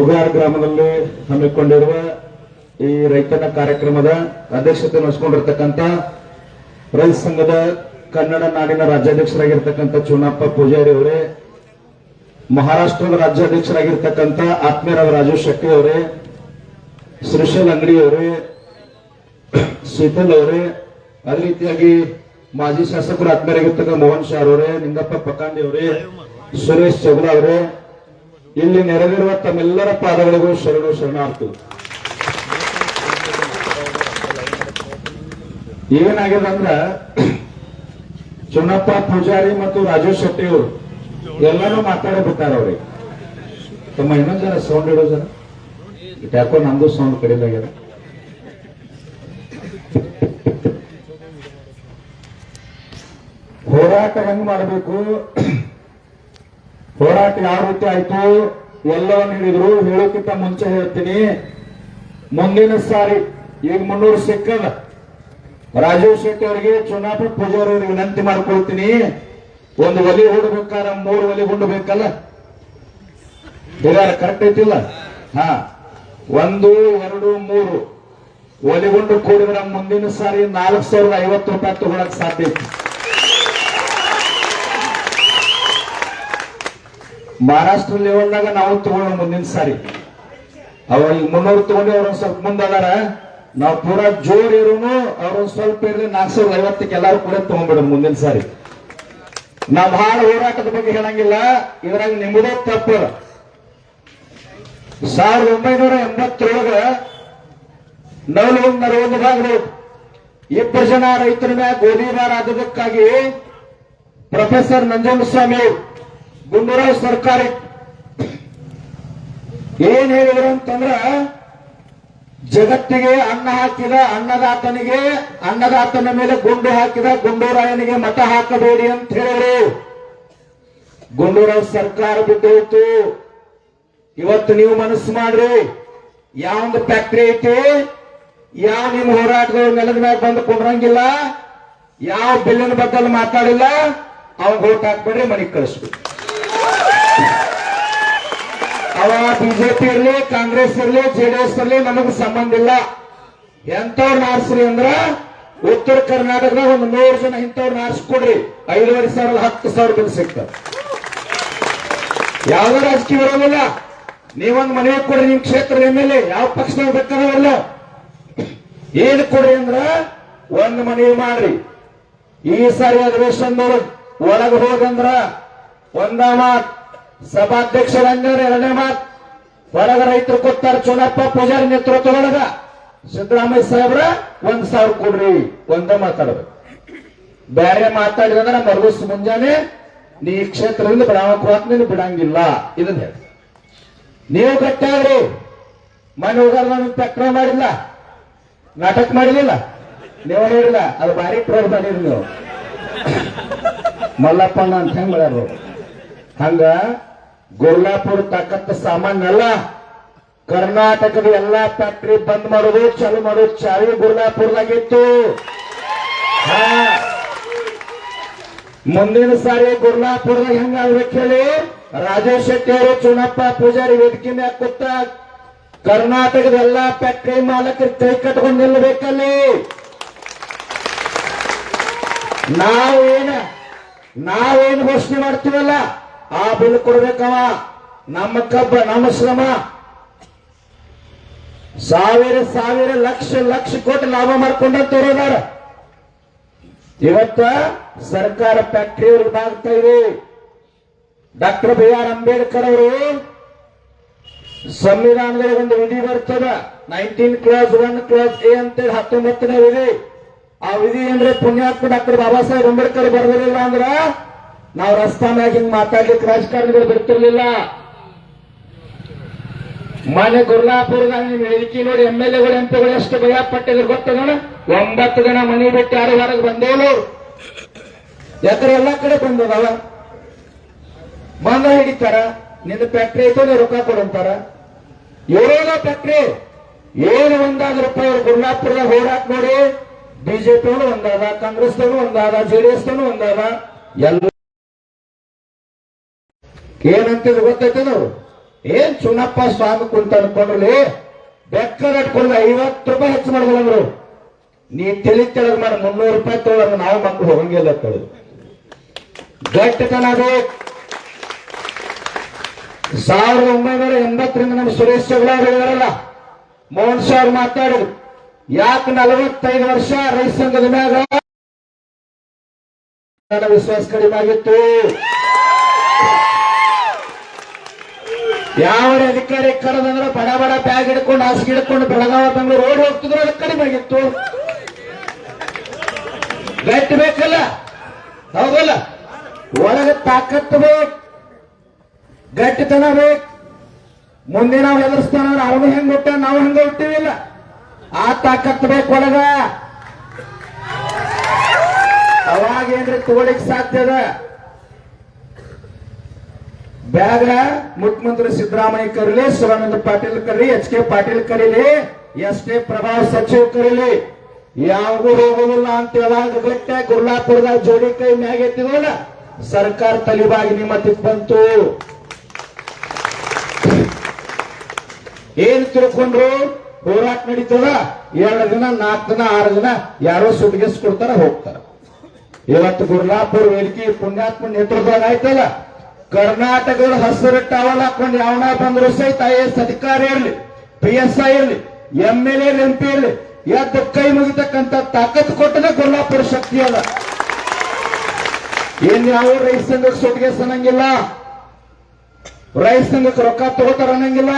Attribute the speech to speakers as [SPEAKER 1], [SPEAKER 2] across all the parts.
[SPEAKER 1] ಉಗಾರ್ ಗ್ರಾಮದಲ್ಲಿ ಹಮ್ಮಿಕೊಂಡಿರುವ ಈ ರೈತನ ಕಾರ್ಯಕ್ರಮದ ಅಧ್ಯಕ್ಷತೆ ವಹಿಸಿಕೊಂಡಿರ್ತಕ್ಕಂಥ ರೈತ ಸಂಘದ ಕನ್ನಡ ನಾಡಿನ ರಾಜ್ಯಾಧ್ಯಕ್ಷರಾಗಿರ್ತಕ್ಕಂಥ ಚುನಪ್ಪ ಪೂಜಾರಿ ಅವರೇ, ಮಹಾರಾಷ್ಟ್ರದ ರಾಜ್ಯಾಧ್ಯಕ್ಷರಾಗಿರ್ತಕ್ಕಂಥ ಆತ್ಮೀಯರಾದ ರಾಜು ಶೆಟ್ಟಿ ಅವರೇ ಶ್ರೀಶೈಲ್ ಅಂಗಡಿ ಅವರೇ ಶೀತಲ್ ಅವರೇ, ಅದೇ ರೀತಿಯಾಗಿ ಮಾಜಿ ಶಾಸಕರು ಆತ್ಮೀಯರಾಗಿರ್ತಕ್ಕ ಮೋಹನ್ ಶಾರ್ ಅವರೇ, ನಿಂಗಪ್ಪ ಪಕಾಂಡಿ ಅವರೇ, ಸುರೇಶ್ ಚೌಗ್ಲ ಅವರೇ ಇಲ್ಲಿ ನೆರೆದಿರುವ ತಮ್ಮೆಲ್ಲರ ಪಾದಗಳಿಗೂ ಶರಣು ಶರಣಾರ್ಥಿ. ಏನಾಗಿದೆ ಅಂದ್ರ ಚುನ್ನಪ್ಪ ಪೂಜಾರಿ ಮತ್ತು ರಾಜೇಶ್ ಶೆಟ್ಟಿ ಅವರು ಎಲ್ಲರೂ ಮಾತಾಡೋ ಬಿಟ್ಟಾರ ಅವ್ರಿಗೆ. ತಮ್ಮ ಇನ್ನೊಂದ್ ಜನ ಸೌಂಡ್ ಇಡೋ ಜನ? ಯಾಕೋ ನಮ್ದು ಸೌಂಡ್ ಕಡಿಮೆ ಹೋರಾಟ ಹೆಂಗ್ ಮಾಡಬೇಕು? ಹೋರಾಟ ಯಾವ ರೀತಿ ಆಯ್ತು? ಎಲ್ಲವನ್ನು ಹೇಳಿದ್ರು. ಹೇಳೋಕ್ಕಿಂತ ಮುಂಚೆ ಹೇಳ್ತೀನಿ. ಮುಂದಿನ ಸಾರಿ, ಈಗ ಮುನ್ನೂರು ಸಿಕ್ಕದ ರಾಜೀವ್ ಶೆಟ್ಟಿ ಅವರಿಗೆ ಚುನಾವಣಾ ಪೂಜಾರಿ ಅವರಿಗೆ ವಿನಂತಿ ಮಾಡ್ಕೊಳ್ತೀನಿ. ಒಂದು ಒಲಿ ಹುಡ್ಬೇಕಾರ ಮೂರು ಒಲಿ ಹೊಂಡಬೇಕಲ್ಲ ಕರೆಕ್ಟ್ ಐತಿಲ್ಲ? ಹಾ. ಒಂದು, ಎರಡು, ಮೂರು. ಒಲಿಗೊಂಡು ಕೂಡಿದ್ರೆ ಮುಂದಿನ ಸಾರಿ ನಾಲ್ಕು ಸಾವಿರದ ಐವತ್ತು ರೂಪಾಯಿ ತಗೊಳಕ್ ಸಾಧ್ಯ ಐತಿ. ಮಹಾರಾಷ್ಟ್ರ ಲೆವೆಲ್ನಾಗ ನಾವು ತಗೊಳ್ಳೋ ಮುಂದಿನ ಸಾರಿ. ಅವ ಈಗ ಮುನ್ನೂರು ತಗೊಂಡು ಅವ್ರ ಸ್ವಲ್ಪ ಮುಂದೆ ನಾವ್ ಪೂರಾ ಜೋರ್ ಇರೋನು ಅವ್ರ ಸ್ವಲ್ಪ ಇರಲಿ ನಾಲ್ಕು ಸಾವಿರದ ಐವತ್ತಕ್ಕೆ ಎಲ್ಲಾರು ಕೂಡ ತಗೊಂಡ್ಬಿಡೋಣ ಮುಂದಿನ ಸಾರಿ. ನಾ ಬಹಳ ಹೋರಾಟದ ಬಗ್ಗೆ ಹೇಳಂಗಿಲ್ಲ. ಇದ್ರಾಗ ನಿಮ್ಮದೇ ತಪ್ಪು. ಸಾವಿರದ ಒಂಬೈನೂರ ಎಂಬತ್ತರೊಳಗ ನವಲಗುಂದ ಒಂದು ಭಾಗಗಳು ಇಬ್ಬರು ಜನ ರೈತರ ಮ್ಯಾಗ ಮಾರ ಆದದಕ್ಕಾಗಿ ಪ್ರೊಫೆಸರ್ ನಂಜನಸ್ವಾಮಿ ಅವರು ಗುಂಡೂರಾವ್ ಸರ್ಕಾರ. ಏನ್ ಹೇಳಿದ್ರು ಅಂತಂದ್ರ, ಜಗತ್ತಿಗೆ ಅನ್ನ ಹಾಕಿದ ಅನ್ನದಾತನಿಗೆ, ಅನ್ನದಾತನ ಮೇಲೆ ಗುಂಡು ಹಾಕಿದ ಗುಂಡೂರಾಯನಿಗೆ ಮತ ಹಾಕಬೇಡಿ ಅಂತ ಹೇಳಿದ್ರು. ಗುಂಡೂರಾವ್ ಸರ್ಕಾರ ಬಿದ್ದೋಯ್ತು. ಇವತ್ತು ನೀವು ಮನಸ್ಸು ಮಾಡ್ರಿ. ಯಾವೊಂದು ಫ್ಯಾಕ್ಟ್ರಿ ಐತಿ, ಯಾವ ನಿಮ್ಮ ಹೋರಾಟಗಳು ನೆಲದ ಮೇಲೆ ಬಂದು ಕುಂಡ್ರಂಗಿಲ್ಲ ಯಾವ ಬಿಲ್ಲಿನ ಬಗ್ಗೆ ಮಾತಾಡಿಲ್ಲ ಅವ್ ಓಟ್ ಹಾಕ್ಬೇಡ್ರಿ, ಮನೆಗೆ ಕಳಿಸ್ಬೇಕು. ಅವ ಬಿಜೆಪಿ ಇರ್ಲಿ, ಕಾಂಗ್ರೆಸ್ ಇರ್ಲಿ ಜೆಡಿಎಸ್ ಇರ್ಲಿ, ನಮಗ್ ಸಂಬಂಧ ಇಲ್ಲ. ಎಂತವ್ರ ನಾರ್ಸ್ರಿ ಅಂದ್ರ ಉತ್ತರ ಕರ್ನಾಟಕದಾಗ ಒಂದು ನೂರು ಜನ ಇಂಥವ್ರನ್ನ ಆರಿಸ್ಕೊಡ್ರಿ ಐದುವರೆ ಸಾವಿರ ಹತ್ತು ಸಾವಿರ ಬಿಲ್ ಸಿಗ್ತದೆ ಯಾವ ರಾಜಕೀಯ ಬರೋದಿಲ್ಲ. ನೀವೊಂದು ಮನವಿ ಕೊಡ್ರಿ ನಿಮ್ ಕ್ಷೇತ್ರದ ಎಂ ಎಲ್ ಎ, ಯಾವ ಪಕ್ಷದಾಗ ಬೇಕಾದವಲ್ಲ ಏನ್ ಕೊಡ್ರಿ ಅಂದ್ರ ಒಂದ್ ಮನವಿ ಮಾಡ್ರಿ. ಈ ಸಾರಿ ಅಧಿವೇಶನದೊಳಗೆ ಒಳಗೆ ಹೋಗಂದ್ರ ಒಂದ ಸಭಾಧ್ಯಕ್ಷರಂದ್ರ ಎರಡನೇ ಮಾತ್ ಹೊರಗ ರೈತರು ಕೊಡ್ತಾರೆ ಚುನಪ್ಪ ಪೂಜಾರಿ ನೇತೃತ್ವದೊಳಗ. ಸಿದ್ದರಾಮಯ್ಯ ಸಾಹೇಬ್ರ ಒಂದ್ ಸಾವಿರ ಕೊಡ್ರಿ, ಒಂದ ಮಾತಾಡ್ಬೇಕು. ಬೇರೆ ಮಾತಾಡಿದ್ರೆ ಮರುಸ್ ಮುಂಜಾನೆ ನೀ ಈ ಕ್ಷೇತ್ರದಿಂದ ಬಿಡಾವಕ್ ನೀನು ಬಿಡಂಗಿಲ್ಲ, ಇದನ್ನ ಹೇಳಿ. ನೀವು ಗಟ್ಟಾಗ್ರಿ. ಮನೆ ಹೋಗಾರ ನಾನು ಪ್ರಕರಣ ಮಾಡಿಲ್ಲ. ನಾಟಕ ಮಾಡಿದಿಲ್ಲ ನೀವು ಹೇಳಿಲ್ಲ ಅದು ಭಾರಿ ಪ್ರೋರ್ ಮಾಡಿರಿ ನೀವು. ಮಲ್ಲಪ್ಪಣ್ಣ ಅಂತ ಹೆಂಗ್ ಮಾಡ್ಯಾರ ಹಂಗ ಗುರ್ಲಾಪುರ ತಾಕತ್ತ ಸಾಮಾನ್ಯ ಅಲ್ಲ ಕರ್ನಾಟಕದ ಎಲ್ಲಾ ಫ್ಯಾಕ್ಟ್ರಿ ಬಂದ್ ಮಾಡೋದು, ಚಾಲು ಮಾಡೋದು ಚಾವಿ ಹಾ. ಮುಂದಿನ ಸಾರಿ ಗುರ್ಲಾಪುರದಾಗ ಹೆಂಗ ಹೇಳಿ? ರಾಜೇಶ್ ಶೆಟ್ಟಿ ಅವರು ಚುನಪ್ಪ ಪೂಜಾರಿ ವೇದಿಕೆ ಮ್ಯಾಗ ಕರ್ನಾಟಕದ ಎಲ್ಲಾ ಫ್ಯಾಕ್ಟ್ರಿ ಮಾಲಕರು ಕೈ ಕಟ್ಕೊಂಡು ನಿಲ್ಲಬೇಕಲ್ಲಿ. ನಾವೇನ, ನಾವೇನು ಘೋಷಣೆ ಮಾಡ್ತೀವಲ್ಲ? ಆ ಬಿಲ್ ಕೊಡ್ಬೇಕವ ನಮ್ಮ ಕಬ್ಬ, ನಮ್ಮ ಶ್ರಮ. ಸಾವಿರ ಸಾವಿರ, ಲಕ್ಷ ಲಕ್ಷ ಕೋಟಿ ಲಾಭ ಮಾಡ್ಕೊಂಡಂತವ್ರದಾರ ಇವತ್ತ ಸರ್ಕಾರ ಫ್ಯಾಕ್ಟ್ರಿ ಆಗ್ತಾ ಇದೆ. ಡಾಕ್ಟರ್ ಬಿ ಆರ್ ಅಂಬೇಡ್ಕರ್ ಅವರು ಸಂವಿಧಾನದಲ್ಲಿ ಒಂದು ವಿಧಿ ಬರ್ತದ. Nineteen clause one clause A ಅಂತೇಳಿ ಹತ್ತೊಂಬತ್ತನೇ ವಿಧಿ. ಆ ವಿಧಿ ಅಂದ್ರೆ ಪುಣ್ಯಾತ್ಮ ಡಾಕ್ಟರ್ ಬಾಬಾ ಸಾಹೇಬ್ ಅಂಬೇಡ್ಕರ್ ಬರ್ದಿಲ್ಲ ಅಂದ್ರ ನಾವು ರಸ್ತಾ ಮ್ಯಾಗ ಹಿಂಗ್ ಮಾತಾಡ್ಲಿಕ್ಕೆ ರಾಜಕಾರಣಿಗಳು ಬಿಡ್ತಿರ್ಲಿಲ್ಲ. ಮನೆ ಗುರ್ಲಾಪುರದಾಗ ನಿಮ್ ಹೇಳಿಕೆ ನೋಡಿ ಎಂ ಎಲ್ ಎಗಳು ಎಂಪಿಗಳು ಎಷ್ಟು ಭಯ ಪಟ್ಟಿದ್ರು ಗೊತ್ತದಣ ಒಂಬತ್ತು ಜನ ಮನೆ ಬಿಟ್ಟು ಯಾರು ಹೊರಗೆ ಬಂದೇಳು ಯಾಕಂದ್ರೆ ಎಲ್ಲಾ ಕಡೆ ಬಂದದವ ಬಂದ ಹಿಡಿತಾರ ನಿನ್ನ ಫ್ಯಾಕ್ಟ್ರಿ ಐತೋ ನೀವು ರೊಕ್ಕ ಕೊಡಂತಾರ ಏನೇನೋ ಫ್ಯಾಕ್ಟ್ರಿ ಏನು ಒಂದಾದ ರೂಪಾಯಿ ಗುರ್ಲಾಪುರದಾಗ ಹೋರಾಟ ನೋಡಿ ಬಿಜೆಪಿ ಒಂದಾದ ಕಾಂಗ್ರೆಸ್ ಒಂದಾದ ಜೆಡಿಎಸ್ ಒಂದಾದ. ಎಲ್ಲ ಏನಂತಿದ್ರು ಗೊತ್ತೈತೆ ನಾವು ಏನ್ ಚುನಪ್ಪ ಸ್ವಾಮಿ ಕುಂತ ಅನ್ಕೊಂಡ್ರಲ್ಲಿ ಬೆಕ್ಕದ ಇಟ್ಕೊಂಡು ಐವತ್ತು ರೂಪಾಯಿ ಹೆಚ್ಚು ಮಾಡಿದ್ರು ನೀ ತಿಳಿ ತೆಳಗ್ ಮಾಡಿ, ಮುನ್ನೂರು ರೂಪಾಯಿ ತೊಗೊಂಡ್ರೆ ನಾವು ಮಕ್ಕಳು ಹೋಗಂಗಿಲ್ಲ ಕಳೆದು. ಗಟ್ಟತನ ಬೇಕು. ಸಾವಿರದ ಒಂಬೈನೂರ ಎಂಬತ್ತರಿಂದ ನಮ್ಮ ಸುರೇಶ್ ಹೇಳಿದಾರಲ್ಲ ಮೋಹನ್ ಅವ್ರು ಮಾತಾಡಿದ್ರು. ಯಾಕೆ ನಲವತ್ತೈದು ವರ್ಷ ರೈತ ಸಂಘದ ಮ್ಯಾಗ? ವಿಶ್ವಾಸ ಕಡಿಮೆ ಆಗಿತ್ತು. ಯಾವ ಅಧಿಕಾರಿ ಕರೆದಂದ್ರೆ ಬಡ ಬಡ ಬ್ಯಾಗ್ ಹಿಡ್ಕೊಂಡು, ಹಾಸಿಗೆ ಹಿಡ್ಕೊಂಡು ಬೆಳಗಾವ, ಬೆಂಗಳೂರು ರೋಡ್ ಹೋಗ್ತಿದ್ರು ಅದಕ್ಕೆ ಕಡಿಮೆ ಆಗಿತ್ತು. ಗಟ್ಟಿ ಬೇಕಲ್ಲ? ಹೌದಲ್ಲ? ಒಳಗೆ ತಾಕತ್ತು ಬೇಕು. ಗಟ್ಟಿತನ ಬೇಕು. ಮುಂದೆ ನಾವು ಎದುರಿಸ್ತಾನ ಅವನು ಹೆಂಗ್ ಹುಟ್ಟ ನಾವು ಹೆಂಗ ಹುಟ್ಟಿವಿಲ್ಲ ಆ ತಾಕತ್ತು ಬೇಕು ಒಳಗ. ಅವಾಗ ಏನ್ರಿ ತಗೊಳಿಕ್ ಸಾಧ್ಯ ಅದ? ಬ್ಯಾಗ ಮುಖ್ಯಮಂತ್ರಿ ಸಿದ್ದರಾಮಯ್ಯ ಕರೀಲಿ, ಶಿವಾನಂದ ಪಾಟೀಲ್ ಕರೀಲಿ, ಎಚ್ ಕೆ ಪಾಟೀಲ್ ಕರೀಲಿ, ಎಸ್ ಟಿ ಸಚಿವ ಕರೀಲಿ. ಯಾವಾಗೂ ಹೋಗೋದಿಲ್ಲ ಅಂತ ಹೇಳಾಗ ಗಟ್ಟೆ ಜೋಡಿ ಕೈ ಮ್ಯಾಗ ಸರ್ಕಾರ ತಲೆಬಾಗಿ ನಿಮ್ಮ ಬಂತು. ಏನ್ ತಿಳ್ಕೊಂಡ್ರು? ಹೋರಾಟ ನಡೀತದ, ಎರಡು ದಿನ, ನಾಲ್ಕು ದಿನ, ಆರು ದಿನ ಯಾರೋ ಸುಟ್ಗೆಸ್ ಕೊಡ್ತಾರ ಹೋಗ್ತಾರ. ಇವತ್ತು ಗುರ್ಲಾಪುರ ವೇದಿಕೆ ಪುಣ್ಯಾತ್ಮ ನೇತೃತ್ವದಾಗ ಆಯ್ತಲ್ಲ ಕರ್ನಾಟಕದ ಹಸಿರು ಟವಲ್ ಹಾಕೊಂಡು ಯಾವನ ಬಂದ್ರು ಸಹಿತ ಐ ಎಸ್ ಅಧಿಕಾರಿ ಇರಲಿ ಪಿ ಎಸ್ ಐ ಇರಲಿ M L L M P ಇರಲಿ, ಎದ್ದು ಕೈ ಮುಗಿತಕ್ಕಂತ ತಾಕತ್ ಕೊಟ್ಟನೆ ಗುರ್ಲಾಪುರ ಶಕ್ತಿ ಅದ. ಏನ್ ಯಾವ ರೈತ ಸಂಘಕ್ಕೆ ಸುಟ್ಗೆ ಅನ್ನಂಗಿಲ್ಲ ರೈತ ಸಂಘಕ್ಕೆ ರೊಕ್ಕ ತಗೋತಾರ ಅನ್ನಂಗಿಲ್ಲ.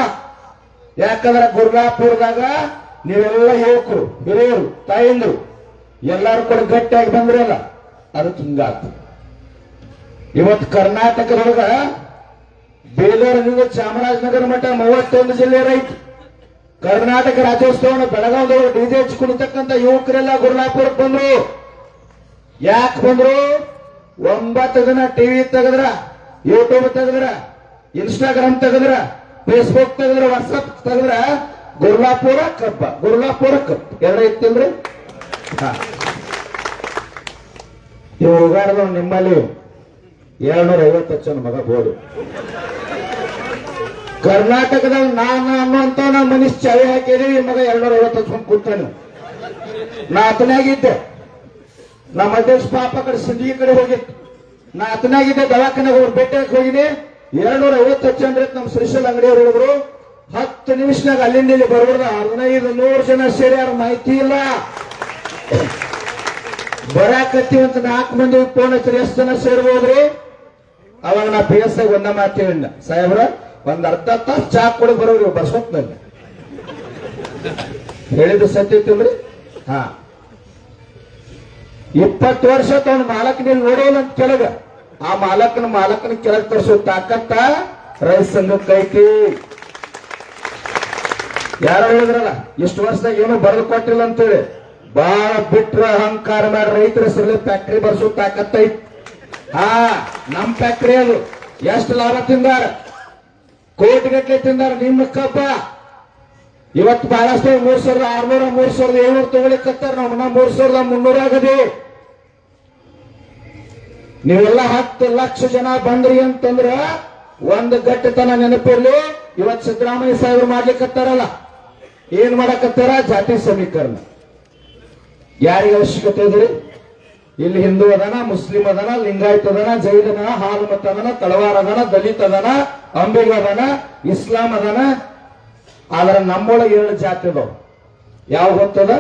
[SPEAKER 1] ಯಾಕಂದ್ರೆ ಗುರ್ಗಾಪುರದಾಗ ನೀವೆಲ್ಲ ಯುವಕರು, ಹಿರಿಯರು, ತಾಯಿಂದ್ರು, ಎಲ್ಲಾರು ಕೂಡ ಗಟ್ಟಿಯಾಗಿ ಬಂದ್ರಲ್ಲ ಅದು ಹಿಂಗಾಗ್ತದೆ. ಇವತ್ತು ಕರ್ನಾಟಕದೊಳಗ ಬೇಲೂರಿನಿಂದ ಚಾಮರಾಜನಗರ ಮಠ ಮೂವತ್ತೊಂದು ಜಿಲ್ಲೆ ರೈತ. ಕರ್ನಾಟಕ ರಾಜ್ಯೋತ್ಸವನ ಬೆಳಗಾವದೊಳಗೆ ಡಿಜೆ ಹಚ್ಚಿ ಕುಣಿತಕ್ಕಂತ ಯುವಕರೆಲ್ಲ ಗುರುಲಾಪುರಕ್ಕೆ ಬಂದ್ರು. ಯಾಕೆ ಬಂದ್ರು? ಒಂಬತ್ತು ದಿನ ಟಿವಿ ತೆಗೆದ್ರ ಯೂಟ್ಯೂಬ್ ತೆಗೆದ್ರ ಇನ್ಸ್ಟಾಗ್ರಾಮ್ ತೆಗೆದ್ರ ಫೇಸ್ಬುಕ್ ತೆಗೆದ್ರ ವಾಟ್ಸಪ್ ತೆಗೆದ್ರ ಗುರ್ಲಾಪುರ ಕಬ್ಬ ಗುರ್ಲಾಪುರ ಕಪ್ ಇತ್ತಿಲ್ರಿ ಹಾ. ನಿಮ್ಮಲ್ಲಿ ಏಳ್ನೂರ ಐವತ್ತು ಲಕ್ಷ ಮಗ ಬೋರ್ಡು ಕರ್ನಾಟಕದಾಗ ನಾನು ಅನ್ನುವಂತ ನಾ ಮನುಷ್ಯ ಚಾವಿ ಈ ಮಗ ಎರಡ್ನೂರ ಐವತ್ತು ಹಚ್ಕೊಂಡ್ ಕೂತಾನೆ. ನಾ ಅತನಾಗಿದ್ದೆ ನಮ್ಮ ಅಧ್ಯಕ್ಷ ಪಾಪ ಕಡೆ ಸಿಂಧಿ ಕಡೆ ಹೋಗಿತ್ತು. ನಾ ಅತನಾಗಿದ್ದೆ ದವಾಖಾನೆಗೆ ಹೋಗಿ ಬೆಟ್ಟಕ್ಕೆ ಹೋಗಿನಿ ಎರಡ್ನೂರ ಐವತ್ತು ಹಚ್ಚಂದ್ರೆ ನಮ್ಮ ಶ್ರೀಶೈಲ ಅಂಗಡಿಯವರು ಹೇಳಿದ್ರು, ಹತ್ತು ನಿಮಿಷನಾಗ ಅಲ್ಲಿಂದ ಇಲ್ಲಿ ಬರ್ಬಾರ್ದು ಹದಿನೈದು ನೂರು ಜನ ಸೇರಿ ಯಾರು ಮಾಹಿತಿ ಇಲ್ಲ. ಬರಾಕತ್ತೀವಂತ ನಾಲ್ಕು ಮಂದಿ ಹಚ್ಚಿರಿ ಎಷ್ಟು ಜನ ಸೇರ್ಬೋದ್ರಿ ಅವಾಗ ನಾ ಪಿ ಎಸ್ ಐ ಒಂದ ಮಾತು ಹೇಳಿಲ್ಲ ಸಾಹೇಬ್ರ, ಒಂದ್ ಅರ್ಧ ತಾಸು ಚಾ ಕೊಡಿ ಬರೋರಿ ಬರ್ಸೋತ್ ನನ್ನ ಹೇಳಿದ್ದು ಸತ್ಯ ತಿಳ್ರಿ ಹಾ. ಇಪ್ಪತ್ತು ವರ್ಷ ತಗೊಂಡು ಮಾಲಕ್, ನೀನ್ ನೋಡೋಲ್ಲ ಅಂತ ಕೆಳಗ. ಆ ಮಾಲಕನ ಮಾಲಕನ ಕೆಳಗೆ ತರಿಸೋ ತಾಕತ್ತ ರೈತ ಸಂಘಕ್ಕೈತಿ ಯಾರು ಹೇಳಿದ್ರಲ್ಲ, ಇಷ್ಟು ವರ್ಷದಾಗ ಏನು ಬರೆದು ಕೊಟ್ಟಿಲ್ಲ ಅಂತೇಳಿ. ಬಾಳ ಬಿಟ್ರ ಅಹಂಕಾರ ಮಾಡಿ ರೈತರ ಹೆಸರಲ್ಲಿ ಫ್ಯಾಕ್ಟ್ರಿ ಬರ್ಸೋ ತಾಕತ್ತ. ಐತಿ ಹಾ, ನಮ್ ಫ್ಯಾಕ್ಟ್ರಿ ಅದು. ಎಷ್ಟು ಲಾಭ ತಿಂದಾರ? ಕೋಟಿ ಗಟ್ಟಲೆ ತಿಂದಾರ ನಿಮ್ಮ ಕಬ್ಬ. ಇವತ್ತು ಬಹಳಷ್ಟು ಮೂರ್ ಸಾವಿರದ ಆರ್ನೂರ, ಮೂರ್ ಸಾವಿರದ ಏಳ್ನೂರ ತಗೊಳಿಕತ್ತಾರ ನಾವು ನಾ ಮೂರ್ ಸಾವಿರದ ಮುನ್ನೂರ ಆಗದೆ. ನೀವೆಲ್ಲ ಹತ್ತು ಲಕ್ಷ ಜನ ಬಂದ್ರಿ ಅಂತಂದ್ರ ಒಂದು ಗಟ್ಟಿತನ ನೆನಪಿರ್ಲಿ. ಇವತ್ ಸಿದ್ದರಾಮಯ್ಯ ಸಾಹೇಬ್ರು ಮಾಡ್ಲಿಕ್ಕತ್ತಾರಲ್ಲ ಏನ್ ಮಾಡಕತ್ತಾರ? ಜಾತಿ ಸಮೀಕರಣ. ಯಾರಿಗೆ ಅವಶ್ಯಕತೆ ಇದ್ರಿ? ಇಲ್ಲಿ ಹಿಂದೂ ಅದನ, ಮುಸ್ಲಿಂ ಅದನ, ಲಿಂಗಾಯತ್ ಅದನ, ಜೈನ್ ಅದನ ಹಾಲ್ಮತ್ ಅದನ, ತಳವಾರ ಅದನ, ದಲಿತ ಅದನ, ಅಂಬಿಗ ಅದನ, ಇಸ್ಲಾಂ ಅದನ. ಆದ್ರೆ ನಮ್ಮೊಳಗೆ ಏಳು ಜಾತಿ ಅದಾವ. ಯಾವ ಗೊತ್ತದ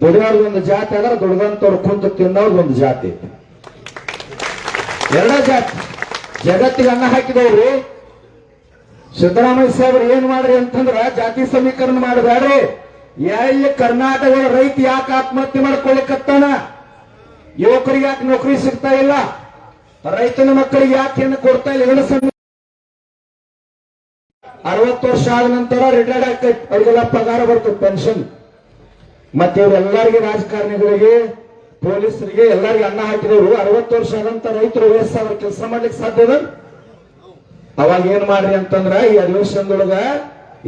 [SPEAKER 1] ದುಡಿಯೋರ್ದೊಂದು ಜಾತಿ ಅದರ ದುಡ್ದಂತವ್ರು ಕುಂತು ತಿನ್ನೋರ್ದು ಒಂದು ಜಾತಿ. ಎರಡ ಜಾತಿ. ಜಗತ್ತಿಗೆ ಅನ್ನ ಹಾಕಿದವ್ರಿ. ಸಿದ್ದರಾಮಯ್ಯ ಸಾಹೇಬ್ರು ಏನ್ ಮಾಡ್ರಿ ಅಂತಂದ್ರ ಜಾತಿ ಸಮೀಕರಣ ಮಾಡಬೇಡ್ರಿ. ಎಲ್ಲಿ ಕರ್ನಾಟಕದ ರೈತ ಯಾಕೆ ಆತ್ಮಹತ್ಯೆ ಮಾಡ್ಕೊಳ್ಳಿಕತ್ತಾನ ಯುವಕರಿಗೆ ಯಾಕೆ ನೌಕರಿ ಸಿಗ್ತಾ ಇಲ್ಲ? ರೈತನ ಮಕ್ಕಳಿಗೆ ಯಾಕೆ ಏನು ಕೊಡ್ತಾ ಇಲ್ಲ? ಸಮೀ ಅರವತ್ತು ವರ್ಷ ಆದ ನಂತರ ರಿಟೈರ್ಡ್ ಆಗ್ತೈತೆ ಅವ್ರಿಗೆಲ್ಲ ಪಗಾರ ಬರ್ತದೆ ಪೆನ್ಷನ್ ಮತ್ತೆ ಇವರೆಲ್ಲರಿಗೆ ರಾಜಕಾರಣಿಗಳಿಗೆ, ಪೊಲೀಸರಿಗೆ ಎಲ್ಲರಿಗೆ ಅನ್ನ ಹಾಕಿದವರು. ಅರವತ್ತು ವರ್ಷ ಆದಂತ ರೈತರು ವಯಸ್ಸಾದ್ರ ಕೆಲಸ ಮಾಡ್ಲಿಕ್ಕೆ ಸಾಧ್ಯದ ಅವಾಗ ಏನ್ ಮಾಡ್ರಿ ಅಂತಂದ್ರ ಈ ಅಧಿವೇಶನದೊಳಗ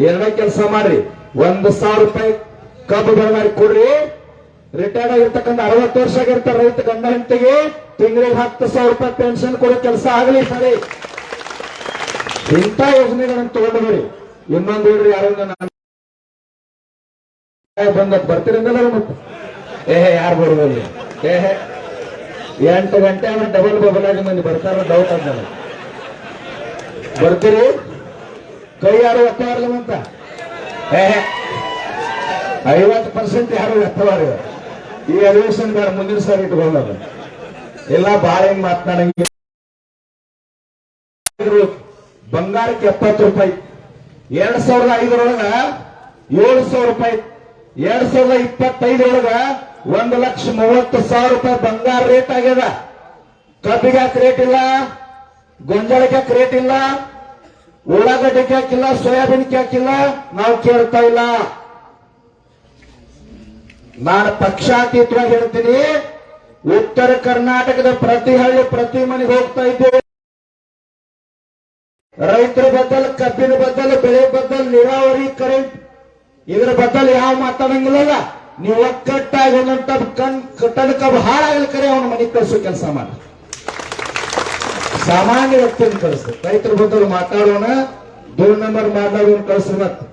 [SPEAKER 1] ಎರಡೇ ಕೆಲಸ ಮಾಡ್ರಿ. ಒಂದ್ ಸಾವಿರ ರೂಪಾಯಿ ಕಬ್ಬು ಬೆಳೆದಾರಿ ಕೊಡ್ರಿ. ರಿಟೈರ್ಡ್ ಆಗಿರ್ತಕ್ಕಂಥ ಅರವತ್ತು ವರ್ಷ ಆಗಿರ್ತಾರ ರೈತ ಗಂಡ ಹೆಂಡತಿಗೆ ತಿಂಗಳಿಗೆ ಹತ್ತು ಸಾವಿರ ರೂಪಾಯಿ ಪೆನ್ಷನ್ ಕೊಡೋ ಕೆಲಸ ಆಗಲಿ ಸರಿ. ಇಂಥ ಯೋಜನೆಗಳನ್ನು ತಗೊಂಡ್ರಿ ಇನ್ನೊಂದು ಹೇಳ್ರಿ ಯಾರೊಂದು ಬಂದ ಬರ್ತಿರಂಗಲ್ಲ ಮತ್ತೆ? ಏ ಯಾರು ಏ ಎಂಟು ಗಂಟೆ ಆಮೇಲೆ ಡಬಲ್ ಬಬಲ್ ಆಗಿ ಮಂದಿ ಬರ್ತಾರ ಡೌಟ್ ಅಂತ. ಬರ್ತೀರಿ? ಕೈ ಯಾರು ಒತ್ತಾರಲ್ಲ ಅಂತ ಐವತ್ತು ಪರ್ಸೆಂಟ್ ಯಾರು ಎತ್ತವಾರ ಈ ಅಧಿವೇಶನ ಬೇಡ ಮುಂದಿನ ಸಾರಿ ಇಟ್ಕೊಂಡದ ಎಲ್ಲ ಬಾಳ ಹಿಂಗ್ ಮಾತನಾಡಂಗಿಲ್ಲ. ಬಂಗಾರಕ್ಕೆ ಎಪ್ಪತ್ತು ರೂಪಾಯಿ. ಎರಡ್ ಸಾವಿರದ ಐದರೊಳಗ ಏಳು ಸಾವಿರ ರೂಪಾಯಿ. ಎರಡ್ ಸಾವಿರದ ಇಪ್ಪತ್ತೈದರೊಳಗ ಒಂದು ಲಕ್ಷ ಮೂವತ್ತು ಸಾವಿರ ರೂಪಾಯಿ ಬಂಗಾರ ರೇಟ್ ಆಗ್ಯದ. ಕಬ್ಬಿಗಾಕ ರೇಟ್ ಇಲ್ಲ, ಗೊಂಜಾಳಕ್ಕೆ ರೇಟ್ ಇಲ್ಲ. ಉಳ್ಳಾಗಡ್ಡೆಗೆ ಹಾಕಿಲ್ಲ, ಸೋಯಾಬೀನ್ಗೆ ಹಾಕಿಲ್ಲ, ನಾವು ಕೇಳ್ತಾ ಇಲ್ಲ. ನಾನು ಪಕ್ಷಾತೀತವಾಗಿ ಹೇಳ್ತೀನಿ, ಉತ್ತರ ಕರ್ನಾಟಕದ ಪ್ರತಿ ಹಳ್ಳಿ, ಪ್ರತಿ ಮನೆಗೆ ಹೋಗ್ತಾ ಇದ್ದೇವೆ. ರೈತರ ಬದಲ್, ಕಬ್ಬಿನ ಬದಲ್, ಬೆಳೆ ಬದಲ್, ನೀರಾವರಿ ಕರೆಂಟ್ ಇದರ ಬದಲ್ ಯಾವ ಮಾತಾಡಂಗಿಲ್ಲ ನೀವು ಒಕ್ಕಟ್ಟಾಗಿ ಒಂದೊಂದು ಟಬ್ ಕಣ್ ಕಬ್ಬು ಹಾಳಾಗಲ್ ಕರೆ, ಅವನ ಮನೆಗೆ ಕಳಿಸೋ ಕೆಲಸ ಮಾಡಿ. ಸಾಮಾನ್ಯ ವ್ಯಕ್ತಿಯನ್ನು ಕಳಿಸ್ರಿ ರೈತರ ಬಂದವರು ಮಾತಾಡೋಣ, ದೂರ ನಂಬರ್ ಮಾತಾಡೋನ್ ಕಳಿಸ್ರಿ ಮತ್ತೆ.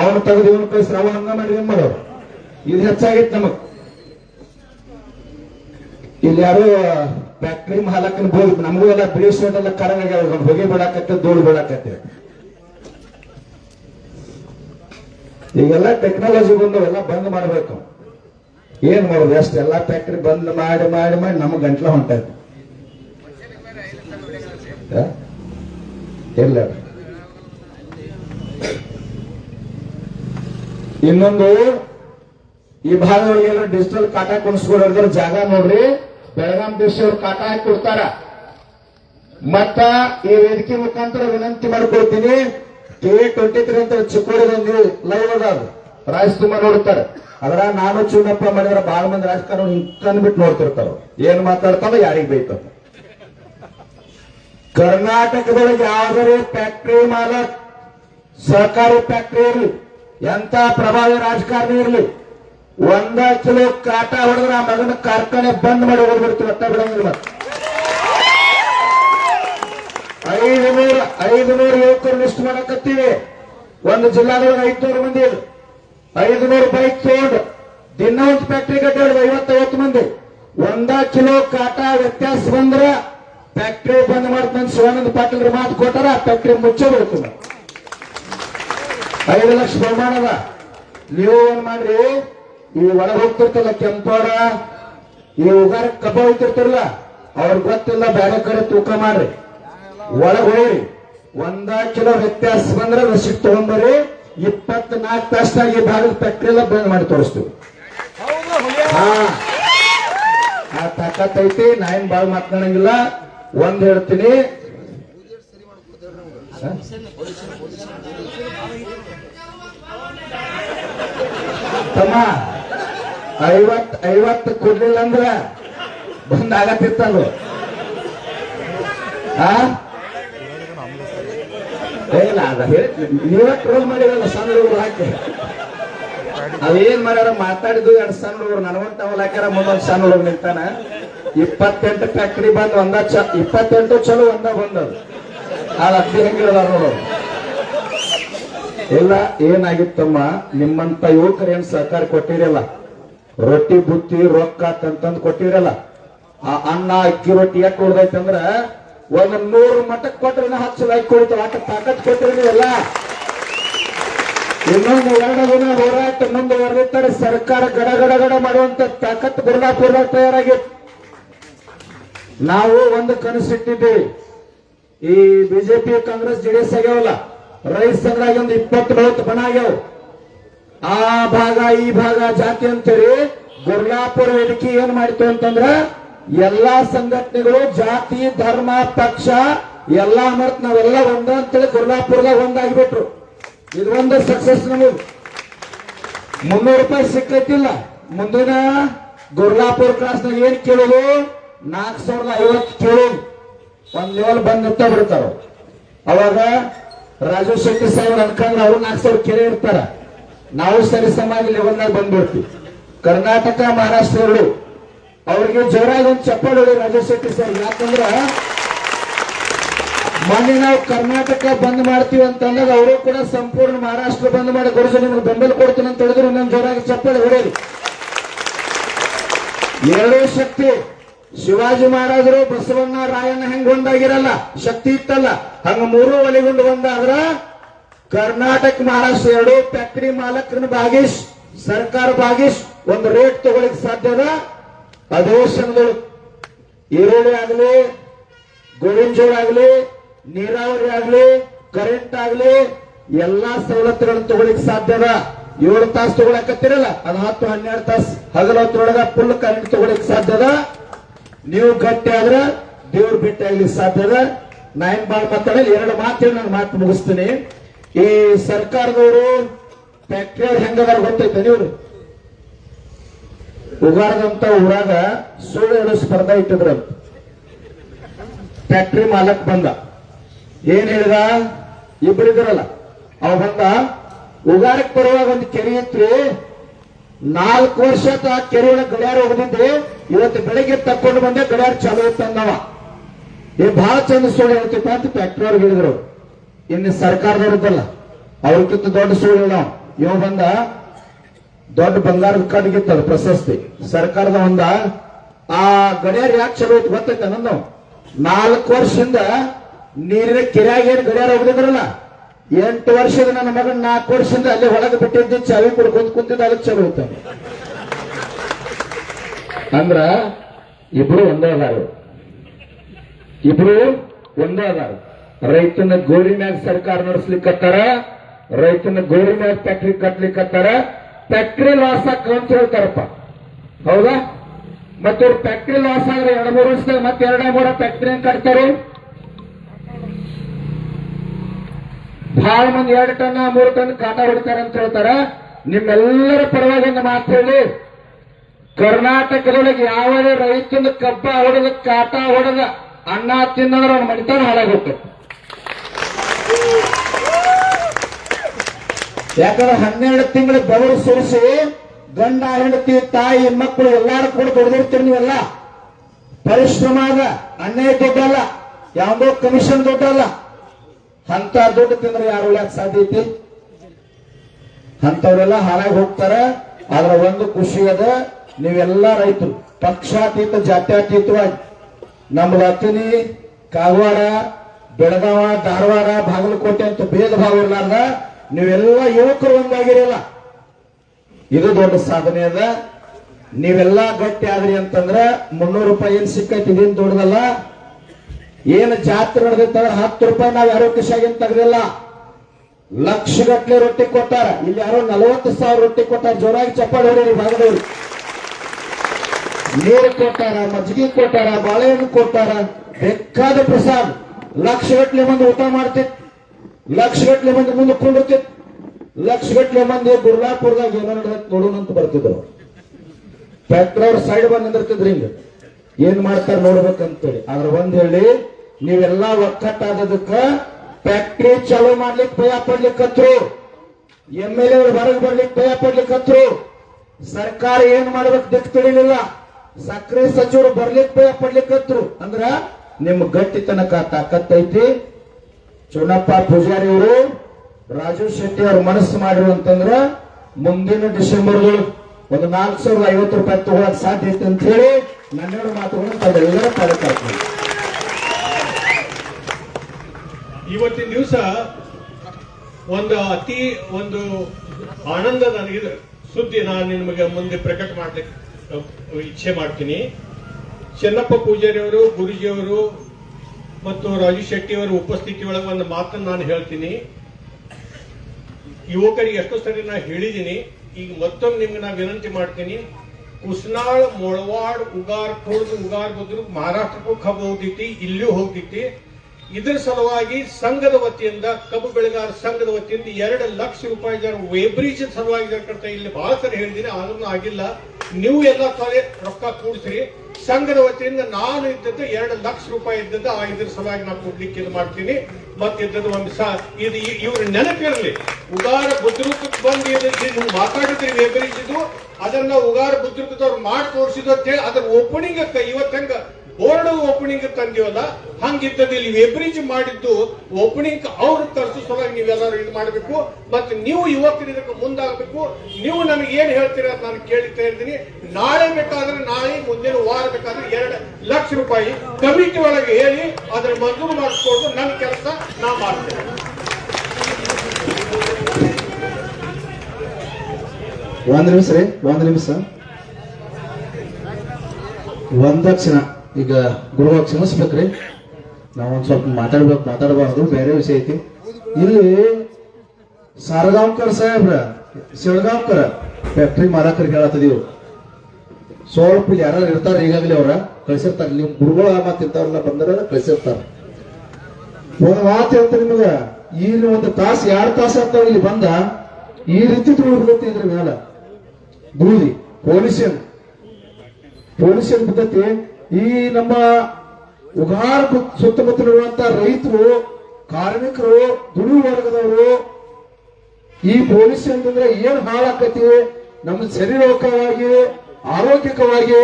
[SPEAKER 1] ಅವನು ತೆಗೆದು ಇವನು ಕಳಿಸ್ರಿ ಅವ ಹಂಗ ಮಾಡಿ ಹಿಂಗ್ ಮಾಡೋರು ಇದು ಹೆಚ್ಚಾಗಿತ್ತು ನಮಗ್. ಇಲ್ಲಿ ಯಾರು ಫ್ಯಾಕ್ಟ್ರಿ ಮಾಲಕನ ಬೋಲ್ ನಮಗೂ ಎಲ್ಲ ಬಿಳಿ ಎಲ್ಲ ಕರಂಗಾಗ್ಯಾವ ಹೊಗೆ ಬಿಡಾಕತ್ತೆ, ಧೂಳು ಬಿಡಾಕತ್ತೆ. ಈಗೆಲ್ಲ ಟೆಕ್ನಾಲಜಿ ಬಂದು ಎಲ್ಲ ಬಂದ್ ಮಾಡ್ಬೇಕು. ಏನ್ ಮಾಡೋದು? ಎಷ್ಟು ಎಲ್ಲಾ ಫ್ಯಾಕ್ಟ್ರಿ ಬಂದ್ ಮಾಡಿ ಮಾಡಿ ಮಾಡಿ ನಮ್ಗೆ ಗಂಟ್ಲ ಹೊಂಟೈತಿ? ಇಲ್ಲ ಇನ್ನೊಂದು, ಈ ಭಾಗದೊಳಗೆ ಏನಾರ ಡಿಜಿಟಲ್ ಕಾಟಾ ಕುಣಿಸ್ಕೊಡೋದ್ರ ಜಾಗ ನೋಡ್ರಿ. ಬೆಳಗಾಂ ದೇಶವ್ರು ಕಾಟಾ ಹಾಕಿ ಕೊಡ್ತಾರ. ಮತ್ತ ಈ ವೇದಿಕೆ ಮುಖಾಂತರ ವಿನಂತಿ ಮಾಡ್ಕೊಳ್ತೀನಿ. ಟಿವಿ ಟ್ವೆಂಟಿ ತ್ರೀ ಅಂತ ಚಿಕ್ಕೋಡಿದೊಂದು ಲೈವ್ ಅದ ಅದು. ರಾಜ್ ನೋಡ್ತಾರ. ಅದ್ರ ನಾನು ಚೂನಪ್ಪ ಮಾಡಿದ್ರೆ ಬಹಳ ಮಂದಿ ರಾಜಕಾರಣ ಹಿಂಕಂದ್ಬಿಟ್ಟು ನೋಡ್ತಿರ್ತಾರ. ಏನ್ ಮಾತಾಡ್ತಾವ ಯಾರಿಗ್ ಬೈತಾವ ಕರ್ನಾಟಕದೊಳಗೆ ಯಾವ್ದಾರು ಫ್ಯಾಕ್ಟ್ರಿ ಮಾಲಕ್ ಸಹಕಾರಿ ಫ್ಯಾಕ್ಟ್ರಿ ಇರಲಿ, ಎಂತ ಪ್ರಭಾವಿ ರಾಜಕಾರಣಿ ಇರಲಿ, ಒಂದ ಕಿಲೋ ಕಾಟ ಹೊಡೆದ್ರೆ ಆ ಮಗನ ಕಾರ್ಖಾನೆ ಬಂದ್ ಮಾಡಿ ಹೋಗ್ಬಿಡ್ತೀವಿ ಒಟ್ಟ ಬಿಡಂಗಿಲ್ಲ. ಐದು ನೂರು ಐದು ನೂರು ಯುವಕರು ಲಿಸ್ಟ್ ಮಾಡಕತ್ತೀವಿ. ಒಂದು ಜಿಲ್ಲಾದೊಳಗೆ ಐದ್ನೂರು ಮಂದಿ ಐದು ನೂರು ಬೈಕ್ ತಗೊಂಡು ದಿನ ಒಂದು ಫ್ಯಾಕ್ಟ್ರಿ ಕಟ್ಟಾಡಿದ ಐವತ್ತೈವತ್ತು ಮಂದಿ. ಒಂದ ಕಿಲೋ ಕಾಟ ವ್ಯತ್ಯಾಸ ಬಂದ್ರ ಫ್ಯಾಕ್ಟ್ರಿ ಬಂದ್ ಮಾಡ್ತಾನೆ ಶಿವಾನಂದ ಪಾಟೀಲ್ ಮಾತು ಕೊಟ್ಟಾರ ಆ ಫ್ಯಾಕ್ಟ್ರಿ ಮುಚ್ಚೇ ಬಿಡ್ತದೆ ಐದು ಲಕ್ಷ ಪ್ರಮಾಣದ ನೀವು ಏನ್ ಮಾಡ್ರಿ ಈ ಒಳಗೆ ಹೋಗ್ತಿರ್ತಲ್ಲ ಕೆಂಪೋಡ ಈ ಉಗಾರ ಕಬ್ಬ ಹೋಗ್ತಿರ್ತಿರಲ್ಲ ಅವ್ರ ಗೊತ್ತಿಲ್ಲ ಬೇರೆ ಕಡೆ ತೂಕ ಮಾಡ್ರಿ. ಒಳಗ್ ಹೋಗ್ರಿ. ಒಂದ ಕಿಲೋ ವ್ಯತ್ಯಾಸ ಬಂದ್ರೆ ರಸೀದ್ ತಗೊಂಡ್ಬರ್ರಿ ಇಪ್ಪತ್ನಾಲ್ಕು ತಾಸ್ನಾಗ ಈ ಭಾಗದ ಫ್ಯಾಕ್ಟ್ರಿ ಎಲ್ಲ ಬಂದ್ ಮಾಡಿ ತೋರಿಸ್ತೀವಿ. ಹಾ. ಆ ನಾ ಏನ್ ಬಾಳ್ ಮಾತನಾಡಂಗಿಲ್ಲ ಒಂದ್ ಹೇಳ್ತೀನಿ. ತಮ್ಮ ಐವತ್ ಐವತ್ತು ಕೊಡ್ಲಿಲ್ಲ ಅಂದ್ರ ಬಂದ್ ಹಾ ಆ? ಇಲ್ಲ ಅದ ನೀವ ಟ್ರೋಲ್ ಮಾಡಿರಲ್ಲ ಸಣ್ಣ ಹುಡುಗರು ಹಾಕಿ. ಅವೇನ್ ಮಾಡ್ಯಾರ ಮಾತಾಡಿದ್ದು ಎರಡ್ ಸಣ್ಣ ಹುಡುಗರು ನನಗೊಂದ್ ಹಾಕ್ಯಾರ ಮುಂದೊಂದು ಸಣ್ಣ ಹುಡುಗ ನಿಂತಾನ. ಇಪ್ಪತ್ತೆಂಟು ಫ್ಯಾಕ್ಟ್ರಿ ಬಂದ್ ಒಂದ ಚ, ಇಪ್ಪತ್ತೆಂಟು ಚಲೋ ಒಂದ ಬಂದದು ಅದು. ಅಗ್ದಿ ಹೆಂಗಿರಲ್ಲ ನೋಡು. ಇಲ್ಲ, ಏನಾಗಿತ್ತಮ್ಮ, ನಿಮ್ಮಂತ ಯುವಕರು ಏನ್ ಸಹಕಾರ ಕೊಟ್ಟಿರಲ್ಲ? ರೊಟ್ಟಿ ಬುತ್ತಿ, ರೊಕ್ಕ ತಂತಂದ್ ಕೊಟ್ಟಿರಲ್ಲ? ಆ ಅನ್ನ, ಅಕ್ಕಿ ರೊಟ್ಟಿ ಯಾಕೆ ಉಳ್ದೈತಂದ್ರ, ಒಂದ್ ನೂರು ಮಠಕ್ ಕೊಟ್ರೆ ಹತ್ತು ಲೈಕ್ ಕೊಡ್ತಾರ ಆಟ ತಾಕತ್ ಕೊಟ್ಟಿರಿ ನೀವೆಲ್ಲ. ಇನ್ನೊಂದು ಎರಡು ದಿನ ಹೋರಾಟ ಮುಂದುವರೆದಿದ್ದಾರೆ ಸರ್ಕಾರ ಗಡಗಡಗಡ ಗಡ ಗಡ ಮಾಡುವಂತ ತಾಕತ್ ಬುರ್ಲಾಪುರ ತಯಾರಾಗಿತ್ತು ನಾವು ಒಂದು ಕನಸಿಟ್ಟಿದ್ದೀವಿ. ಈ ಬಿಜೆಪಿ ಕಾಂಗ್ರೆಸ್ ಜೆಡಿಎಸ್ ಆಗ್ಯಾವಲ್ಲ? ರೈತ ಸಂಘದಾಗ ಒಂದು ಇಪ್ಪತ್ತು ನಲವತ್ತು ಬಣ ಆಗ್ಯಾವ. ಆ ಭಾಗ, ಈ ಭಾಗ ಜಾತಿ ಅಂತೇಳಿ ಗುರ್ಲಾಪುರ ವೇದಿಕೆ ಏನ್ ಮಾಡಿತು ಅಂತಂದ್ರ ಎಲ್ಲಾ ಸಂಘಟನೆಗಳು, ಜಾತಿ, ಧರ್ಮ, ಪಕ್ಷ, ಎಲ್ಲಾ ಮರ್ತ್ ನಾವೆಲ್ಲ ಒಂದ ಅಂತೇಳಿ ಗುರ್ಲಾಪುರದಾಗ ಒಂದಾಗಿಬಿಟ್ರು ಇದು ಒಂದು ಸಕ್ಸಸ್ ನಮಗೆ ಮುನ್ನೂರು ರೂಪಾಯಿ ಸಿಕ್ಕೈತಿಲ್ಲ. ಮುಂದಿನ ಗುರ್ಲಾಪುರ ಕ್ಲಾಸ್ನಾಗ ಏನ್ ಕೇಳೋದು? ನಾಲ್ಕು ಸಾವಿರದ ಐವತ್ತು ಕೇಳೋದು ಒಂದ್ ಲೆವೆಲ್ ಬಂದ್ ನಿಂತ ಬಿಡ್ತಾರ? ಅವಾಗ ರಾಜು ಶೆಟ್ಟಿ ಸಾಹೇಬ್ರ ಅನ್ಕೊಂಡ್ರೆ ಅವ್ರು ನಾಲ್ಕು ಸಾವಿರ ಕೆರೆ ಇರ್ತಾರ ನಾವು ಸರಿ ಸಮಾಜ ಲೆವೆಲ್ನಾಗ ಬಂದ್ಬಿಡ್ತೀವಿ. ಕರ್ನಾಟಕ ಮಹಾರಾಷ್ಟ್ರ ಎರಡು ಅವ್ರಿಗೆ ಜೋರಾಗಿ ಒಂದು ಚಪ್ಪಾಳೆ ಹೊಡಿ ರಾಜು ಶೆಟ್ಟಿ ಸಾಹೇಬ್. ಯಾಕಂದ್ರ ಮೊನ್ನೆ ನಾವು ಕರ್ನಾಟಕ ಬಂದ್ ಮಾಡ್ತೀವಿ ಅಂತಂದಾಗ ಅವರು ಕೂಡ ಸಂಪೂರ್ಣ ಮಹಾರಾಷ್ಟ್ರ ಬಂದ್ ಮಾಡಿ ಗುರುಜು ನಿಮ್ಗೆ ಬೆಂಬಲ ಕೊಡ್ತೀನಿ ಅಂತ ಹೇಳಿದ್ರು, ಇನ್ನೊಂದು ಜೋರಾಗಿ ಚಪ್ಪಾಳೆ ಹೊಡೆಯಿರಿ ಎರಡೂ ಶಕ್ತಿ ಶಿವಾಜಿ ಮಹಾರಾಜರು ಬಸವಣ್ಣ ರಾಯಣ್ಣ ಹೆಂಗ್ ಒಂದಾಗಿರಲ್ಲ? ಶಕ್ತಿ ಇತ್ತಲ್ಲ? ಹಂಗ ಮೂರು ಒಲಿಗೊಂಡು ಒಂದಾದ್ರ ಕರ್ನಾಟಕ ಮಹಾರಾಷ್ಟ್ರ ಎರಡು ಫ್ಯಾಕ್ಟರಿ ಮಾಲಕರನ್ನ ಭಾಗಿಸ್ ಸರ್ಕಾರ ಭಾಗೀಶ್, ಒಂದು ರೇಟ್ ತಗೊಳಿಕ್ ಸಾಧ್ಯದ ಅಧಿವೇಶನಗಳು ಈರುಳ್ಳಿ ಆಗಲಿ ಗೋವಿಂದೋಳ ಆಗಲಿ, ನೀರಾವರಿ ಆಗಲಿ ಕರೆಂಟ್ ಆಗಲಿ, ಎಲ್ಲಾ ಸವಲತ್ತುಗಳನ್ನು ತಗೊಳಿಕ್ ಸಾಧ್ಯದ ಏಳು ತಾಸು ತಗೊಳಕತ್ತಿರಲ್ಲ? ಅದು ಹತ್ತು ಹನ್ನೆರಡು ತಾಸು ಹಗಲೊತ್ತರೊಳಗ ಫುಲ್ ಕರೆಂಟ್ ತಗೊಳಿಕ್ ಸಾಧ್ಯದ ನೀವು ಗಟ್ಟಿ ಆದ್ರೆ ದೇವ್ರ ಬಿಟ್ಟ ಇಲ್ಲಿ ಸಾಧ್ಯದ ನಾ ಏನ್ ಬಾಳ್ ಮಾತಾಡಲ್ಲ ಎರಡು ಮಾತು ನಾನು ಮಾತು ಮುಗಿಸ್ತೀನಿ. ಈ ಸರ್ಕಾರದವರು ಫ್ಯಾಕ್ಟ್ರಿ ಅವ್ರು ಹೆಂಗದಾರ ಗೊತ್ತೈತೆ ನೀವ್ರಿ ಉಗಾರದಂತ ಊರಾಗ ಸುಳ್ಳು ಹೇಳೋ ಸ್ಪರ್ಧಾ ಇಟ್ಟಿದ್ರ. ಫ್ಯಾಕ್ಟ್ರಿ ಮಾಲಕ್ ಬಂದ. ಏನ್ ಹೇಳಿದ? ಇಬ್ಬರಿದ್ರಲ್ಲ ಅವ ಬಂದ ಉಗಾರಕ್ ಬರುವಾಗ ಒಂದು ಕೆರೆ ಇತ್ರಿ. ನಾಲ್ಕು ವರ್ಷ ಆ ಕೆರೆ ಒಳಗೆ ಗಡಿಯಾರ ಹೋಗದಿದ್ದೆ ಇವತ್ತು ಬೆಳಿಗ್ಗೆ ತಕೊಂಡು ಬಂದೆ, ಗಡಿಯಾರ ಚಾಲು ಇತ್ತಂದವ ಏ ಬಹಳ ಚಂದ ಸುಳ್ಳು ಹೇಳ್ತಿಪ್ಪ ಅಂತ ಫ್ಯಾಕ್ಟ್ರಿ ಅವ್ರಿಗೆ ಹೇಳಿದ್ರು. ಇನ್ನು ಸರ್ಕಾರದವ್ರದ್ದಲ್ಲ ಅವ್ರಿಗಿಂತ ದೊಡ್ಡ ಸುಳ್ಳು ಹೇಳ ಇವ ಬಂದ ದೊಡ್ಡ ಬಂಗಾರದ ಕಡ್ಗಿತ್ತದ ಪ್ರಶಸ್ತಿ. ಸರ್ಕಾರದ ಒಂದ, ಆ ಗಡಿಯಾರ ಯಾಕೆ ಚಲೋ ಐತಿ ಗೊತ್ತೈತೆ ನಾವು ನಾಲ್ಕು ವರ್ಷದಿಂದ ನೀರಿನ ಕೆರೆಯಾಗ ಏನು ಗಡಿಯಾರ ಹೋಗಿದ್ರಲ್ಲ ಎಂಟು ವರ್ಷದ ನನ್ನ ಮಗನ್ ನಾಲ್ಕು ವರ್ಷದಿಂದ ಅಲ್ಲಿ ಹೊಳಗೆ ಬಿಟ್ಟಿದ್ದು ಚಾವಿ ಕುಡ್ಕೊಂಡ್ ಕುಂತಿದ್ದ, ಅದಕ್ಕೆ ಚಲೋ ಐತೆ ಅಂದ್ರ ಇಬ್ರು ಒಂದೇ ಅದಾರ. ಇಬ್ರು ಒಂದೇ ಅದಾರ. ರೈತನ ಗೋರಿ ಮ್ಯಾಗ ಸರ್ಕಾರ ನಡೆಸ್ಲಿಕ್ಕತ್ತಾರ ರೈತನ ಗೋರಿ ಮ್ಯಾಗ ಫ್ಯಾಕ್ಟ್ರಿ ಕಟ್ಲಿಕ್ಕತ್ತಾರ ಫ್ಯಾಕ್ಟ್ರಿ ಲಾಸ್ ಅಂತ ಹೇಳ್ತಾರಪ್ಪ. ಹೌದಾ? ಮತ್ತೆ ಅವ್ರ ಫ್ಯಾಕ್ಟ್ರಿ ಲಾಸ್ ಆದ್ರೆ ಎರಡು ಮೂರು ವರ್ಷದಾಗ ಮತ್ತೆ ಎರಡ ಮೂರ ಫ್ಯಾಕ್ಟ್ರಿ ಹೆಂಗ್ ಕಟ್ತಾರೆ? ಬಹಳ ಮಂದಿ ಎರಡು ಟನ್, ಮೂರು ಟನ್ ಕಾಟ ಹೊಡಿತಾರೆ ಅಂತ ಹೇಳ್ತಾರ. ನಿಮ್ಮೆಲ್ಲರ ಪರವಾಗಿ ಮಾತು ಹೇಳಿ. ಕರ್ನಾಟಕದೊಳಗೆ ಯಾವುದೇ ರೈತನ ಕಬ್ಬ ಹೊಡೆದ, ಕಾಟ ಹೊಡೆದ ಅನ್ನ ತಿನ್ನಂದ್ರೆ ಅವ್ನ ಮಣಿತಾನ ಹಾಳಾಗುತ್ತೆ ಯಾಕಂದ್ರೆ ಹನ್ನೆರಡು ತಿಂಗಳು ಬೆವರು ಸುರಿಸಿ ಗಂಡ, ಹೆಂಡತಿ, ತಾಯಿ, ಮಕ್ಕಳು ಎಲ್ಲಾರು ಕೂಡ ದೊಡ್ಡದಿರ್ತೀರಿ ನೀವೆಲ್ಲ. ಪರಿಶ್ರಮ ಅದ, ಅನ್ಯಾಯ ದೊಡ್ಡಲ್ಲ ಯಾವುದೋ ಕಮಿಷನ್ ದೊಡ್ಡಲ್ಲ ಅಂತ ದುಡ್ಡು ತಿಂದ್ರೆ ಯಾರು ಉಳಿಯಕ್ ಸಾಧ್ಯ ಐತಿ? ಅಂತವ್ರೆಲ್ಲ ಹಾಳಾಗಿ ಹೋಗ್ತಾರ, ಆದ್ರ ಒಂದು ಖುಷಿ ಅದ ನೀವೆಲ್ಲ ರೈತರು, ಪಕ್ಷಾತೀತ, ಜಾತ್ಯಾತೀತವಾಗಿ ನಮ್ಮ ರಚನೆ ಕಾಗವಾಡ, ಬೆಳಗಾವ, ಧಾರವಾಡ, ಬಾಗಲಕೋಟೆ ಅಂತ ಭೇದ ಭಾವ ಇರ್ಲಾರ್ದ, ನೀವೆಲ್ಲ ಯುವಕರು ಒಂದಾಗಿರಲ್ಲ. ಇದು ದೊಡ್ಡ ಸಾಧನೆ ಅದ. ನೀವೆಲ್ಲ ಗಟ್ಟಿ ಆದ್ರಿ ಅಂತಂದ್ರ ಮುನ್ನೂರು ರೂಪಾಯಿ ಏನ್ ಸಿಕ್ಕೈತಿ, ಇದೇನು ದೊಡ್ಡದಲ್ಲ. ಏನು ಜಾತ್ರೆ ನಡೆದಿತ್ತಂದ್ರೆ ಹತ್ತು ರೂಪಾಯಿ ನಾವು ಯಾರೋ ಕಿಶಾಗಿನ್ ತೆಗ್ದಿಲ್ಲ. ಲಕ್ಷ ಗಟ್ಟಲೆ ರೊಟ್ಟಿ ಕೊಟ್ಟಾರ. ಇಲ್ಲಿ ಯಾರೋ ನಲವತ್ತು ಸಾವಿರ ರೊಟ್ಟಿ ಕೊಟ್ಟಾರ. ಜೋರಾಗಿ ಚಪ್ಪಾಳೆ ಹೊಡೀರಿ ಭಾಗದವ್ರು. ನೀರು ಕೊಟ್ಟಾರ, ಮಜ್ಜಿಗೆ ಕೊಟ್ಟಾರ, ಬಾಳೆಹಣ್ಣು ಕೊಟ್ಟಾರ, ಬೇಕಾದ ಪ್ರಸಾದ್. ಲಕ್ಷ ಗಟ್ಲೆ ಮಂದಿ ಊಟ ಮಾಡ್ತಿತ್ ಲಕ್ಷ ಗಟ್ಲೆ ಮಂದಿ ಮುಂದೆ ಕುಂಡಿರ್ತಿತ್ ಲಕ್ಷ ಗಟ್ಲೆ ಮಂದಿ ಗುರ್ಲಾಪುರದಾಗ ಏನೋ ನೋಡೋಣ ಅಂತ ಬರ್ತಿದ್ರು. ಫ್ಯಾಕ್ಟ್ರಿ ಅವ್ರ ಸೈಡ್ ಬಂದ್ ನಿಂದಿರ್ತಿದ್ರು ಹಿಂಗ. ಏನ್ ಮಾಡ್ತಾರ ನೋಡ್ಬೇಕಂತೇಳಿ. ಆದ್ರೆ ಒಂದ್ ಹೇಳಿ, ನೀವೆಲ್ಲಾ ಒಕ್ಕಟ್ಟಾದದಕ್ಕ ಫ್ಯಾಕ್ಟ್ರಿ ಚಾಲೂ ಮಾಡ್ಲಿಕ್ಕೆ ಭಯ ಪಡ್ಲಿಕ್ಕತ್ರು. ಎಂ ಎಲ್ ಎ ಹೊರಗೆ ಬರ್ಲಿಕ್ಕೆ ಭಯ ಪಡ್ಲಿಕ್ಕತ್ರು. ಸರ್ಕಾರ ಏನ್ ಮಾಡ್ಬೇಕು ದಿಕ್ ತಿಳಿಲಿಲ್ಲ. ಸಕ್ರೆ ಸಚಿವರು ಬರ್ಲಿಕ್ಕೆ ಭಯ ಪಡ್ಲಿಕ್ಕತ್ರು. ಅಂದ್ರ ನಿಮ್ ಗಟ್ಟಿತನಕ ತಾಕತ್ತೈತಿ. ಚುನಪ್ಪ ಪೂಜಾರಿ ಅವರು, ರಾಜು ಶೆಟ್ಟಿ ಅವ್ರ ಮನಸ್ಸು ಮಾಡಿರು ಅಂತಂದ್ರ ಮುಂದಿನ ಡಿಸೆಂಬರ್ ಒಂದು ನಾಲ್ಕು ಸಾವಿರದ ಐವತ್ತು ರೂಪಾಯಿ ತಗೊಳಕ್ ಸಾಧ್ಯ ಐತೆ ಅಂತ ಹೇಳಿ ನನ್ನೆರಡು ಮಾತುಗಳನ್ನು ತಮ್ಮೆಲ್ಲರ ಕಾರ್ಯಕ್ರಮ
[SPEAKER 2] ಇವತ್ತಿನ ದಿವಸ ಒಂದು ಅತಿ ಒಂದು ಆನಂದ ನನಗಿದೆ. ಸುದ್ದಿ ನಾನು ನಿಮಗೆ ಮುಂದೆ ಪ್ರಕಟ ಮಾಡ್ಲಿಕ್ಕೆ. ಇಚ್ಛೆ ಮಾಡ್ತೀನಿ. ಚೆನ್ನಪ್ಪ ಪೂಜಾರಿಯವರು, ಗುರುಜಿಯವರು ಮತ್ತು ರಾಜು ಶೆಟ್ಟಿ ಅವರ ಉಪಸ್ಥಿತಿ ಒಳಗೆ ಒಂದು ಮಾತನ್ನು ನಾನು ಹೇಳ್ತೀನಿ. ಯುವಕರಿಗೆ ಎಷ್ಟೋ ಸರಿ ನಾನು ಹೇಳಿದ್ದೀನಿ. ಈಗ ಮತ್ತೊಮ್ಮೆ ನಿಮ್ಗೆ ನಾನು ವಿನಂತಿ ಮಾಡ್ತೀನಿ. ಕುಸ್ನಾಳ್, ಮೊಳವಾಡ್, ಉಗಾರ್, ಕುಡ್ದು ಉಗಾರ್ ಬದ್ರು ಮಹಾರಾಷ್ಟ್ರಕ್ಕೂ ಕಬ್ಬು ಹೋಗ್ತೈತಿ ಇಲ್ಲೂ ಹೋಗ್ತೈತಿ. ಇದರ ಸಲುವಾಗಿ ಸಂಘದ ವತಿಯಿಂದ, ಕಬ್ಬು ಬೆಳೆಗಾರ ಸಂಘದ ವತಿಯಿಂದ ಎರಡು ಲಕ್ಷ ರೂಪಾಯಿ ವೇಬ್ರಿಜ್ ಸಲುವಾಗಿ ಇಲ್ಲಿ ಬಹಳ ಸರಿ ಹೇಳಿದ್ದೀನಿ. ಆದ್ರೂ ಆಗಿಲ್ಲ. ನೀವು ಎಲ್ಲ ಕಡೆ ರೊಕ್ಕ ಕೂಡಿಸ್ರಿ ಸಂಘದ ವತಿಯಿಂದ ನಾನು ಇದ್ದದ್ದು ಎರಡು ಲಕ್ಷ ರೂಪಾಯಿ ಇದ್ದದ್ದು, ಆ ಇದ್ರ ಸಲುವಾಗಿ ನಾನು ಕೊಡ್ಲಿಕ್ಕೆ ಇದು ಮಾಡ್ತೀನಿ. ಮತ್ತಿದ್ದದ್ದು ಒಂದು ಸಾ ಇದು ಇವರು ನೆನಪಿರಲಿ. ಉಗಾರ ಬುದ್ರುಕಕ್ಕೆ ಬಂದು ಇದು ಮಾತಾಡಿದ್ರೆ ವಿಪರೀತಿದ್ದು ಅದನ್ನ ಉಗಾರ ಬುದ್ರುಕದವ್ರು ಮಾಡಿ ತೋರಿಸಿದ್ದು ಅಂತ ಹೇಳಿ ಅದ್ರ ಓಪನಿಂಗ್ ಇವತ್ತು ಹೆಂಗ ಬೋರ್ಡ್ ಓಪನಿಂಗ್ ತಂದಿವಲ್ಲ ಹಂಗಿದ್ದದ್ದು ಇಲ್ಲಿ ವೆಬ್ರಿಜ್ ಮಾಡಿದ್ದು ಓಪನಿಂಗ್ ಅವ್ರ ತರಿಸೋ ಸಲುವಾಗಿ ನೀವೆಲ್ಲರೂ ಇದು ಮಾಡಬೇಕು. ಮತ್ತೆ ನೀವು ಇವತ್ತಿನ ಇದಕ್ಕೆ ಮುಂದಾಗಬೇಕು. ನೀವು ನನಗೆ ಏನು ಹೇಳ್ತೀರಾ ನಾನು ಕೇಳ್ತಾ ಇರ್ತೀನಿ. ನಾಳೆ ಬೇಕಾದ್ರೆ ನಾಳೆ, ಮುಂದಿನ ವಾರ ಬೇಕಾದ್ರೆ ಎರಡು ಲಕ್ಷ ರೂಪಾಯಿ ಕಮಿಟಿ ಒಳಗೆ ಹೇಳಿ ಅದ್ರ ಮಂಜೂರು ಮಾಡಿಸ್ಕೊಂಡು ನನ್ನ ಕೆಲಸ. ನಾ ಮಾಡ್ತೇವೆ
[SPEAKER 1] ಒಂದು ನಿಮಿಷ ರೀ, ಒಂದ್ ನಿಮಿಷ. ಒಂದಕ್ಷಣ, ಈಗ ಗುರುವ ಕ್ಷಮಿಸ್ಬೇಕ್ರಿ ನಾವೊಂದು ಸ್ವಲ್ಪ ಮಾತಾಡ್ಬೇಕು, ಮಾತಾಡಬಾರ್ದು, ಬೇರೆ ವಿಷಯ ಐತಿ. ಇಲ್ಲಿ ಸಾರಗಾಂವ್ಕರ್ ಸಾಹೇಬ್ರ, ಶಿವಗಾಂವ್ಕರ ಫ್ಯಾಕ್ಟ್ರಿ ಮಾಲಕರಿಗೆ ಹೇಳತ್ತದೀವ್. ಸ್ವಲ್ಪ ಯಾರು ಇರ್ತಾರ, ಈಗಾಗಲೇ ಅವ್ರ ಕಳ್ಸಿರ್ತಾರ. ನೀವು ಗುರುಗಳ ಮತ್ತೆ ಇಂಥವ್ರೆಲ್ಲ ಬಂದಾರ ಕಳ್ಸಿರ್ತಾರ. ಒಂದ್ ಮಾತು ಹೇಳ್ತಾರೆ ನಿಮಗ. ಇಲ್ಲಿ ಒಂದು ತಾಸು, ಎರಡು ತಾಸು ಆಗ್ತಾವ ಇಲ್ಲಿ ಬಂದ, ಈ ರೀತಿ ತುಳಿದ್ಬಿಡುತ್ತೆ ಬಿಡುತ್ತೆ ಇದ್ರ ಮೇಲೆ ಬೂದಿ ಪೊಲೀಸನ್ ಪೊಲೀಸನ್ ಬಿದ್ದತಿ ಈ ನಮ್ಮ ಉಗಾರ ಸುತ್ತಮುತ್ತಲಿರುವಂತ ರೈತರು, ಕಾರ್ಮಿಕರು ದುಡಿ ವರ್ಗದವರು, ಈ ಪೊಲೀಸ್ ಅಂತಂದ್ರೆ ಏನ್ ಹಾಳಾಕತಿ ನಮ್ಮ ಶರೀರವಾಗಿ ಆರೋಗ್ಯಕವಾಗಿ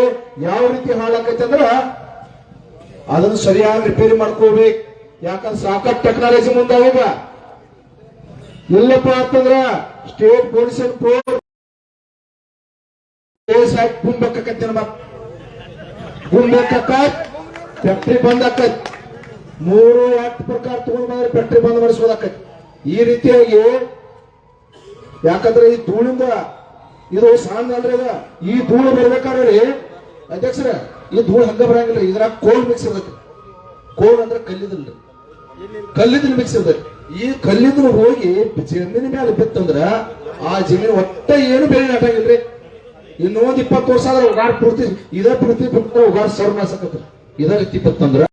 [SPEAKER 1] ಯಾವ ರೀತಿ ಹಾಳಾಕತಿ ಅಂದ್ರ, ಅದನ್ನು ಸರಿಯಾಗಿ ರಿಪೇರಿ ಮಾಡ್ಕೋಬೇಕು ಯಾಕಂದ್ರೆ ಸಾಕಷ್ಟು ಟೆಕ್ನಾಲಜಿ ಮುಂದಾಗೀಗ ಇಲ್ಲಪ್ಪ ಅಂತಂದ್ರ ಸ್ಟೇಟ್ ಪೊಲೀಸ್ ಕೇಸ್ ಹಾಕಿ ಫ್ಯಾಕ್ಟ್ರಿ ಬಂದ್ ಆಕತ್ ಮೂರು ಆಕ್ಟ್ ಪ್ರಕಾರ ತಗೊಂಡ್ ಬಂದ್ರೆ ಫ್ಯಾಕ್ಟ್ರಿ ಬಂದ್ ಮಾಡಿಸ್ಬೋದಾಕತ್. ಈ ರೀತಿಯಾಗಿ ಯಾಕಂದ್ರೆ ಈ ಧೂಳಿಂದ ಇದು ಸಣ್ಣ ಅಂದ್ರೆ ಅದ ಈ ಧೂಳು ಬರ್ಬೇಕಾದ್ರೆ ಅಧ್ಯಕ್ಷರ, ಈ ಧೂಳು ಹಂಗ ಬರಂಗಿಲ್ಲ ಇದ್ರಾಗ ಕೋಲ್ ಮಿಕ್ಸ್ ಇರ್ತೈತಿ. ಕೋಲ್ ಅಂದ್ರೆ ಕಲ್ಲಿದಲ್ರಿ ಕಲ್ಲಿದ್ದಲು ಮಿಕ್ಸ್ ಈ ಕಲ್ಲಿದ್ದಲು ಹೋಗಿ ಜಮೀನ ಮೇಲೆ ಬಿತ್ತಂದ್ರ ಆ ಜಮೀನು ಒಟ್ಟ ಏನು ಬೆಳೆ ನಾಟಾಗಿಲ್ರಿ ಇನ್ನೊಂದ್ ಇಪ್ಪತ್ತು ವರ್ಷ ಆದ್ರೆ ಉಗಾರ್ ಪೂರ್ತಿ ಇದೇ ಪೂರ್ತಿ ಬಿಟ್ಟರೆ ಉಗಾರ್ ಸರ್ವ್ ಇದಾಗ ಇದೇ ರೀತಿ